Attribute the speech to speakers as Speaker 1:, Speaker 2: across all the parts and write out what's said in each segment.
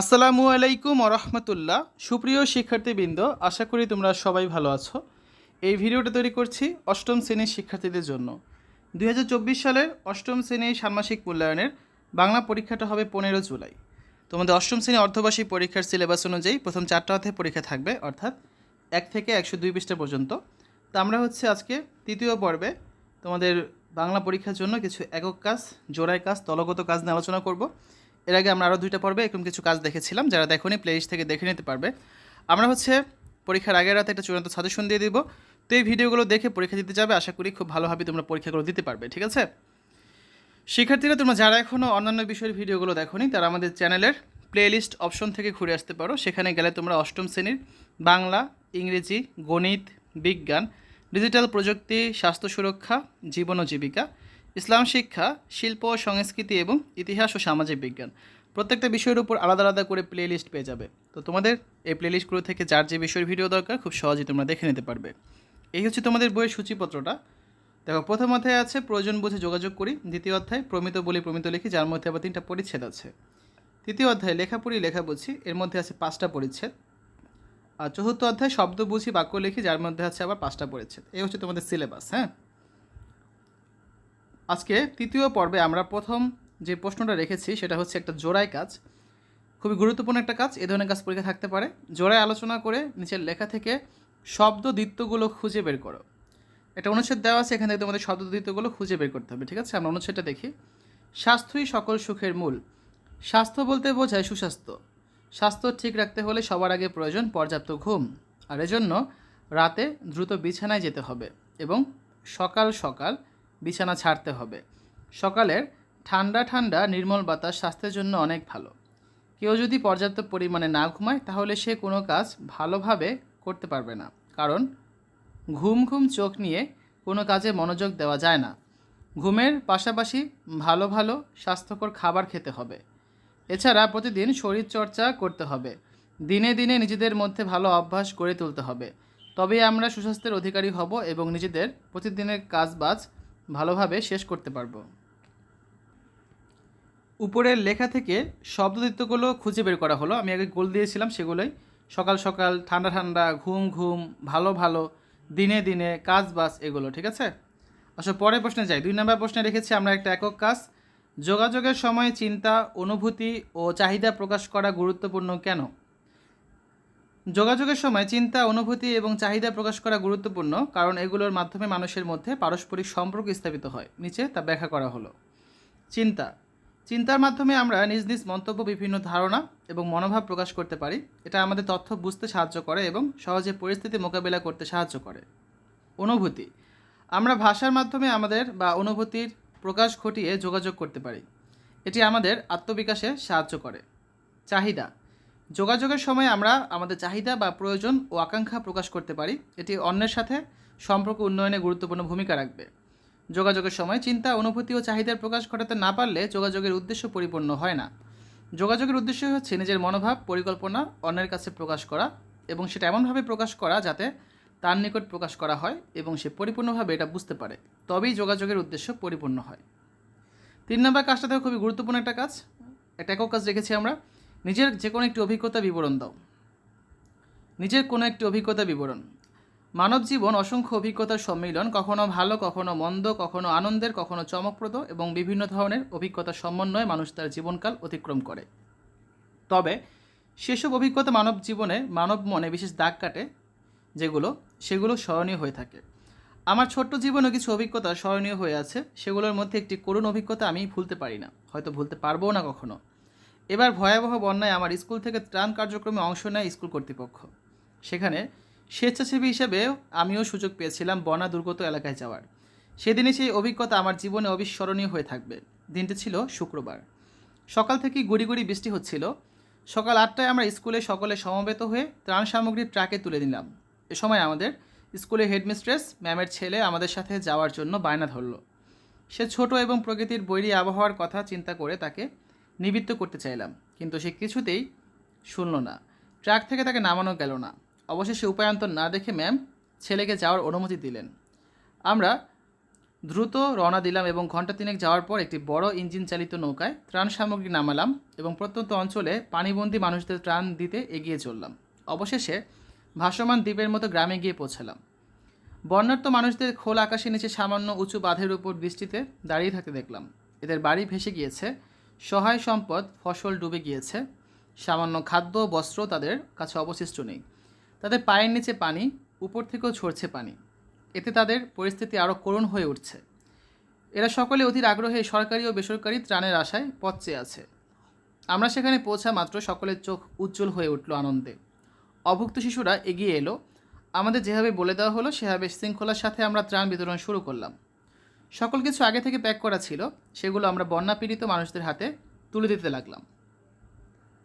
Speaker 1: আসসালামু আলাইকুম রহমতুল্লাহ সুপ্রিয় শিক্ষার্থীবৃন্দ, আশা করি তোমরা সবাই ভালো আছো। এই ভিডিওটা তৈরি করছি অষ্টম শ্রেণির শিক্ষার্থীদের জন্য। দুই হাজার চব্বিশ সালের অষ্টম শ্রেণির ষান্মাসিক মূল্যায়নের বাংলা পরীক্ষাটা হবে পনেরো জুলাই। তোমাদের অষ্টম শ্রেণি অর্ধবার্ষিক পরীক্ষার সিলেবাস অনুযায়ী প্রথম চারটা অধ্যায় পরীক্ষা থাকবে, অর্থাৎ এক থেকে একশো দুই পৃষ্ঠা পর্যন্ত। তো আমরা হচ্ছে আজকে তৃতীয় পর্বে তোমাদের বাংলা পরীক্ষার জন্য কিছু একক কাজ, জোড়ায় কাজ, দলগত কাজ নিয়ে আলোচনা করব। এর আগে আমরা আরও দুইটা পর্বে এরকম কিছু কাজ দেখেছিলাম, যারা দেখোনি প্লেলিস্ট থেকে দেখে নিতে পারবে। আমরা হচ্ছে পরীক্ষার আগের রাতে একটা চূড়ান্ত সাজেশন দিয়ে দিব। তো এই ভিডিওগুলো দেখে পরীক্ষা দিতে যাবে, আশা করি খুব ভালোভাবে তোমরা পরীক্ষাগুলো দিতে পারবে, ঠিক আছে? শিক্ষার্থীরা, তোমরা যারা এখনও অন্যান্য বিষয়ের ভিডিওগুলো দেখোনি, তারা আমাদের চ্যানেলের প্লেলিস্ট অপশন থেকে ঘুরে আসতে পারো। সেখানে গেলে তোমরা অষ্টম শ্রেণির বাংলা, ইংরেজি, গণিত, বিজ্ঞান ডিজিটাল প্রযুক্তি, স্বাস্থ্য সুরক্ষা, জীবন ও জীবিকা ইসলাম শিক্ষা, শিল্প, সংস্কৃতি এবং ইতিহাস ও সামাজিক বিজ্ঞান। প্রত্যেকটা বিষয়ের উপর আলাদা আলাদা করে প্লে লিস্ট পেয়ে যাবে। তো তোমাদের এই প্লে লিস্টগুলো থেকে যার যে বিষয়ের ভিডিও দরকার, খুব সহজেই তোমরা দেখে নিতে পারবে। এই হচ্ছে তোমাদের বইয়ের সূচিপত্রটা। দেখো, প্রথম অধ্যায় আছে, প্রয়োজন বুঝে যোগাযোগ করি। দ্বিতীয় অধ্যায়, প্রমিত বলি, প্রমিত লিখি, যার মধ্যে আবার তিনটা পরিচ্ছেদ আছে। তৃতীয় অধ্যায়, লেখা পড়ি, লেখা বুঝি, এর মধ্যে আছে পাঁচটা পরিচ্ছেদ। আর চতুর্থ অধ্যায়, শব্দ বুঝি, বাক্য লিখি, যার মধ্যে আছে আবার পাঁচটা পরিচ্ছেদ। এই হচ্ছে তোমাদের সিলেবাস হ্যাঁ? আজকে তৃতীয় পর্বে আমরা প্রথম যে প্রশ্নটা রেখেছি, সেটা হচ্ছে একটা জোড়ায় কাজ। খুবই গুরুত্বপূর্ণ একটা কাজ, এ ধরনের কাজ পরীক্ষা থাকতে পারে। জোড়ায় আলোচনা করে নিচের লেখা থেকে শব্দ দ্বিত্বগুলো খুঁজে বের করো। একটা অনুচ্ছেদ দেওয়া আছে, এখান থেকে তোমাদের শব্দ দ্বিত্বগুলো খুঁজে বের করতে হবে, ঠিক আছে? আমরা অনুচ্ছেদটা দেখি। স্বাস্থ্যই সকল সুখের মূল। স্বাস্থ্য বলতে বোঝায় সুস্বাস্থ্য। স্বাস্থ্য ঠিক রাখতে হলে সবার আগে প্রয়োজন পর্যাপ্ত ঘুম। আর এজন্য রাতে দ্রুত বিছানায় যেতে হবে এবং সকাল সকাল বিছানা ছাড়তে হবে। সকালের ঠান্ডা ঠান্ডা নির্মল বাতাস স্বাস্থ্যের জন্য অনেক ভালো। কেউ যদি পর্যাপ্ত পরিমাণে না ঘুমায়, তাহলে সে কোনো কাজ ভালোভাবে করতে পারবে না। কারণ ঘুম ঘুম চোখ নিয়ে কোনো কাজে মনোযোগ দেওয়া যায় না। ঘুমের পাশাপাশি ভালো ভালো স্বাস্থ্যকর খাবার খেতে হবে। এছাড়া প্রতিদিন শরীরচর্চা করতে হবে। দিনে দিনে নিজেদের মধ্যে ভালো অভ্যাস গড়ে তুলতে হবে। তবেই আমরা সুস্বাস্থ্যের অধিকারী হব এবং নিজেদের প্রতিদিনের কাজবাজ ভালোভাবে শেষ করতে পারব। উপরের লেখা থেকে শব্দদিত্বগুলো খুঁজে বের করা হলো। আমি আগে গোল দিয়েছিলাম সেগুলোই। সকাল সকাল ঠান্ডা ঠান্ডা, ঘুম ঘুম, ভালো ভালো, দিনে দিনে, কাজ বাজ এগুলো, ঠিক আছে? আচ্ছা পরের প্রশ্নে যাই। দুই নম্বর প্রশ্নে রেখেছি আমরা একটা একক কাজ। যোগাযোগের সময় চিন্তা, অনুভূতি ও চাহিদা প্রকাশ করা গুরুত্বপূর্ণ কেন? যোগাযোগের সময় চিন্তা, অনুভূতি এবং চাহিদা প্রকাশ করা গুরুত্বপূর্ণ, কারণ এগুলোর মাধ্যমে মানুষের মধ্যে পারস্পরিক সম্পর্ক স্থাপিত হয়। নিচে তা ব্যাখ্যা করা হলো। চিন্তা। চিন্তার মাধ্যমে আমরা নিজ নিজ মন্তব্য, বিভিন্ন ধারণা এবং মনোভাব প্রকাশ করতে পারি। এটা আমাদের তথ্য বুঝতে সাহায্য করে এবং সহজে পরিস্থিতি মোকাবেলা করতে সাহায্য করে। অনুভূতি। আমরা ভাষার মাধ্যমে আমাদের বা অনুভূতির প্রকাশ ঘটিয়ে যোগাযোগ করতে পারি। এটি আমাদের আত্মবিকাশে সাহায্য করে। চাহিদা। যোগাযোগের সময় আমরা আমাদের চাহিদা বা প্রয়োজন ও আকাঙ্ক্ষা প্রকাশ করতে পারি। এটি অন্যের সাথে সম্পর্ক উন্নয়নে গুরুত্বপূর্ণ ভূমিকা রাখবে। যোগাযোগের সময় চিন্তা, অনুভূতি ও চাহিদার প্রকাশ ঘটাতে না পারলে যোগাযোগের উদ্দেশ্য পরিপূর্ণ হয় না। যোগাযোগের উদ্দেশ্য হচ্ছে নিজের মনোভাব, পরিকল্পনা অন্যের কাছে প্রকাশ করা এবং সেটা এমনভাবে প্রকাশ করা যাতে তার নিকট প্রকাশ করা হয় এবং সে পরিপূর্ণভাবে এটা বুঝতে পারে। তবেই যোগাযোগের উদ্দেশ্য পরিপূর্ণ হয়। তিন নম্বর কাজটা দেখো খুবই গুরুত্বপূর্ণ একটা কাজ। একটা একক কাজ রেখেছি আমরা। নিজের যে কোনো একটি অভিজ্ঞতা বিবরণ দাও। নিজের কোনো একটি অভিজ্ঞতা বিবরণ। মানব জীবন অসংখ্য অভিজ্ঞতার সম্মিলন, কখনো ভালো, কখনো মন্দ, কখনো আনন্দের, কখনো চমকপ্রদ এবং বিভিন্ন ধরনের অভিজ্ঞতার সমন্বয়ে মানুষ তার জীবনকাল অতিক্রম করে। তবে সেসব অভিজ্ঞতা মানব জীবনে মানব মনে বিশেষ দাগ কাটে, যেগুলো, সেগুলো স্মরণীয় হয়ে থাকে। আমার ছোট্ট জীবনে কিছু অভিজ্ঞতা স্মরণীয় হয়ে আছে। সেগুলোর মধ্যে একটি করুণ অভিজ্ঞতা আমি ভুলতে পারি না, হয়তো ভুলতে পারবও না কখনো। এবার ভয়াবহ বন্যায় আমার স্কুল থেকে ত্রাণ কার্যক্রমে অংশ নেয় স্কুল কর্তৃপক্ষ। সেখানে স্বেচ্ছাসেবী হিসেবে আমিও সুযোগ পেয়েছিলাম বন্যা দুর্গত এলাকায় যাওয়ার। সেদিনই সেই অভিজ্ঞতা আমার জীবনে অবিস্মরণীয় হয়ে থাকবে। দিনটি ছিল শুক্রবার। সকাল থেকেই গুড়ি গুড়ি বৃষ্টি হচ্ছিল। সকাল আটটায় আমরা স্কুলে সকলে সমবেত হয়ে ত্রাণ সামগ্রী ট্রাকে তুলে দিলাম এ সময় আমাদের স্কুলে হেডমিস্ট্রেস, ম্যামের ছেলে আমাদের সাথে যাওয়ার জন্য বায়না ধরল। সে ছোট এবং প্রকৃতির বৈরী আবহাওয়ার কথা চিন্তা করে তাকে নিবৃত্ত করতে চাইলাম, কিন্তু সে কিছুতেই শুনল না। ট্রাক থেকে তাকে নামানো গেল না। অবশেষে উপায়ান্তর না দেখে ম্যাম ছেলেকে যাওয়ার অনুমতি দিলেন। আমরা দ্রুত রওনা দিলাম এবং ঘণ্টা তিনেক যাওয়ার পর একটি বড় ইঞ্জিন চালিত নৌকায় ত্রাণ সামগ্রী নামালাম এবং প্রত্যন্ত অঞ্চলে পানিবন্দী মানুষদের ত্রাণ দিতে এগিয়ে চললাম। অবশেষে ভাসমান দ্বীপের মতো গ্রামে গিয়ে পৌঁছালাম। বন্যার্ত মানুষদের খোলা আকাশের নিচে সামান্য উঁচু বাঁধের উপর বৃষ্টিতে দাঁড়িয়ে থাকতে দেখলাম। এদের বাড়ি ভেসে গিয়েছে সহায় সম্পদ ফসল ডুবে গিয়েছে। সামান্য খাদ্য বস্ত্র তাদের কাছে অবশিষ্ট নেই। তাদের পায়ের নিচে পানি, উপর থেকেও ছড়ছে পানি। এতে তাদের পরিস্থিতি আরও করুণ হয়ে উঠছে। এরা সকলে অধীর আগ্রহে সরকারি ও বেসরকারি ত্রাণের আশায় পথ চেয়ে আছে। আমরা সেখানে পৌঁছা মাত্র সকলের চোখ উজ্জ্বল হয়ে উঠল আনন্দে। অভুক্ত শিশুরা এগিয়ে এলো। আমাদের যেভাবে বলে দেওয়া হলো, সেভাবে শৃঙ্খলার সাথে আমরা ত্রাণ বিতরণ শুরু করলাম। সকল কিছু আগে থেকে প্যাক করা ছিল, সেগুলো আমরা বন্যা পীড়িত মানুষদের হাতে তুলে দিতে লাগলাম।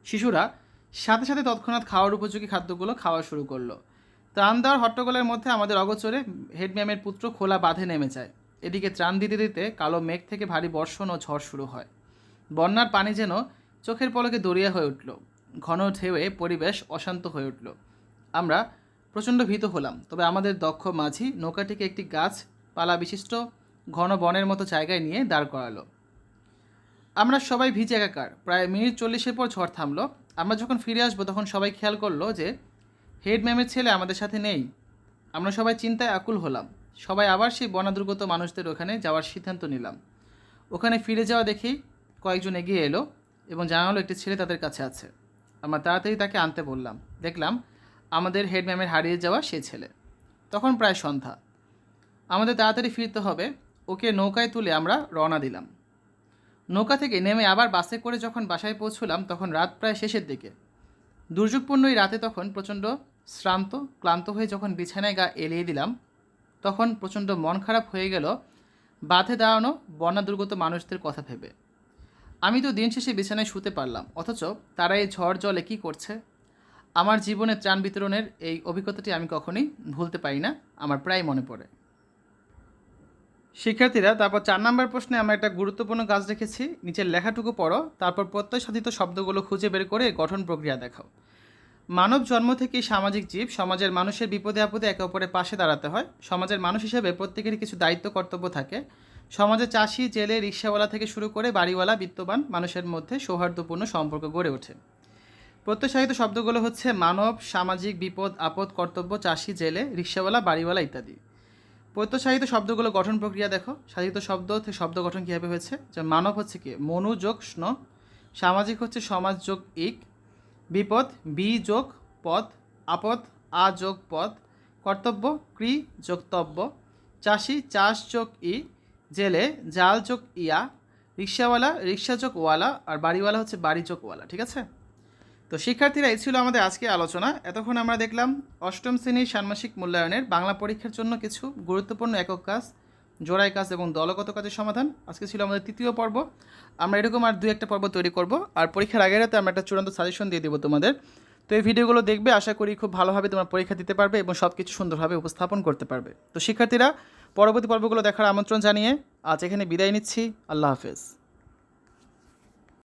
Speaker 1: শিশুরা সাথে সাথে তৎক্ষণাৎ খাওয়ার উপযোগী খাদ্যগুলো খাওয়া শুরু করল। ত্রাণ দেওয়ার হট্টগোলের মধ্যে আমাদের অগোচরে হেডম্যামের পুত্র খোলা বাঁধে নেমে যায়। এদিকে ত্রাণ দিতে দিতে কালো মেঘ থেকে ভারী বর্ষণ ও ঝড় শুরু হয়। বন্যার পানি যেন চোখের পলকে দরিয়া হয়ে উঠল। ঘন ঢেউয়ে পরিবেশ অশান্ত হয়ে উঠল। আমরা প্রচণ্ড ভীত হলাম, তবে আমাদের দক্ষ মাঝি নৌকাটিকে একটি গাছ পালা বিশিষ্ট ঘন বনের মতো জায়গায় নিয়ে দাঁড় করালো। আমরা সবাই ভিজে একাকার। প্রায় মিনিট চল্লিশের পর ঝড় থামলো। আমরা যখন ফিরে আসব, তখন সবাই খেয়াল করল যে, হেড ম্যামের ছেলে আমাদের সাথে নেই। আমরা সবাই চিন্তায় আকুল হলাম। সবাই আবার সেই বনাদুর্গত মানুষদের ওখানে যাওয়ার সিদ্ধান্ত নিলাম। ওখানে ফিরে যাওয়া দেখেই কয়েকজন এগিয়ে এলো এবং জানালো একটি ছেলে তাদের কাছে আছে। আমরা তাড়াতাড়ি তাকে আনতে বললাম। দেখলাম আমাদের হেড ম্যামের হারিয়ে যাওয়া সে ছেলে। তখন প্রায় সন্ধ্যা। আমাদের তাড়াতাড়ি ফিরতে হবে। ওকে নৌকায় তুলে আমরা রওনা দিলাম। নৌকা থেকে নেমে আবার বাসে করে যখন বাসায় পৌঁছলাম, তখন রাত প্রায় শেষের দিকে। দুর্যোগপূর্ণ এই রাতে তখন প্রচণ্ড শ্রান্ত, ক্লান্ত হয়ে যখন বিছানায় গা এলিয়ে দিলাম, তখন প্রচণ্ড মন খারাপ হয়ে গেল বাঁধে দাঁড়ানো বন্যা দুর্গত মানুষদের কথা ভেবে। আমি তো দিন শেষে বিছানায় শুতে পারলাম, অথচ তারা এই ঝড় জলে কী করছে? আমার জীবনে ত্রাণ বিতরণের এই অভিজ্ঞতাটি আমি কখনোই ভুলতে পারি না, আমার প্রায় মনে পড়ে। শিক্ষার্থীরা, তারপর চার নম্বর প্রশ্নে আমরা একটা গুরুত্বপূর্ণ কাজ রেখেছি নিচের লেখাটুকু পড়ো, তারপর প্রত্যয় সাধিত শব্দগুলো খুঁজে বের করে গঠন প্রক্রিয়া দেখাও। মানব জন্ম থেকেই সামাজিক জীব সমাজের মানুষের বিপদে আপদে একে অপরের পাশে দাঁড়াতে হয়। সমাজের মানুষ হিসেবে প্রত্যেকেরই কিছু দায়িত্ব, কর্তব্য থাকে। সমাজে চাষি, জেলে, রিক্সাওয়ালা থেকে শুরু করে বাড়িওয়ালা, বিত্তবান মানুষের মধ্যে সৌহার্দ্যপূর্ণ সম্পর্ক গড়ে ওঠে। প্রত্যয়সাহিত শব্দগুলো হচ্ছে মানব, সামাজিক বিপদ, আপদ, কর্তব্য, চাষি, জেলে, রিক্সাওয়ালা, বাড়িওয়ালা ইত্যাদি। প্রত্যসাহিত শব্দগুলো গঠন প্রক্রিয়া দেখো। সাহিত্য শব্দ থেকে শব্দ গঠন কীভাবে হয়েছে? যে মানব হচ্ছে কি? মনু যোগ স্ন। সামাজিক হচ্ছে সমাজ যোগ ইক। বিপদ, বি যোগ পদ। আপদ, আ যোগ পদ। কর্তব্য ক্রি যোগতব্য চাষি, চাষ যোগ ই। জেলে, জাল যোগ ইয়া। রিক্সাওয়ালা, রিক্সা যোগ ওয়ালা। আর বাড়িওয়ালা হচ্ছে বাড়ি যোগ ওয়ালা। ঠিক আছে? তো শিক্ষার্থীরা, এই ছিল আমাদের আজকে আলোচনা। এতক্ষণ আমরা দেখলাম অষ্টম শ্রেণির ষান্মাসিক মূল্যায়নের বাংলা পরীক্ষার জন্য কিছু গুরুত্বপূর্ণ একক কাজ, জোড়াই কাজ এবং দলগত কাজের সমাধান। আজকে ছিল আমাদের তৃতীয় পর্ব। আমরা এরকম আর দু একটা পর্ব তৈরি করব। আর পরীক্ষার আগের রাতে আমরা একটা চূড়ান্ত সাজেশন দিয়ে দেবো তোমাদের। তো এই ভিডিওগুলো দেখবে, আশা করি খুব ভালোভাবে তোমরা পরীক্ষা দিতে পারবে এবং সব কিছু সুন্দরভাবে উপস্থাপন করতে পারবে। তো শিক্ষার্থীরা, পরবর্তী পর্বগুলো দেখার আমন্ত্রণ জানিয়ে আজ এখানে বিদায় নিচ্ছি। আল্লাহ হাফেজ।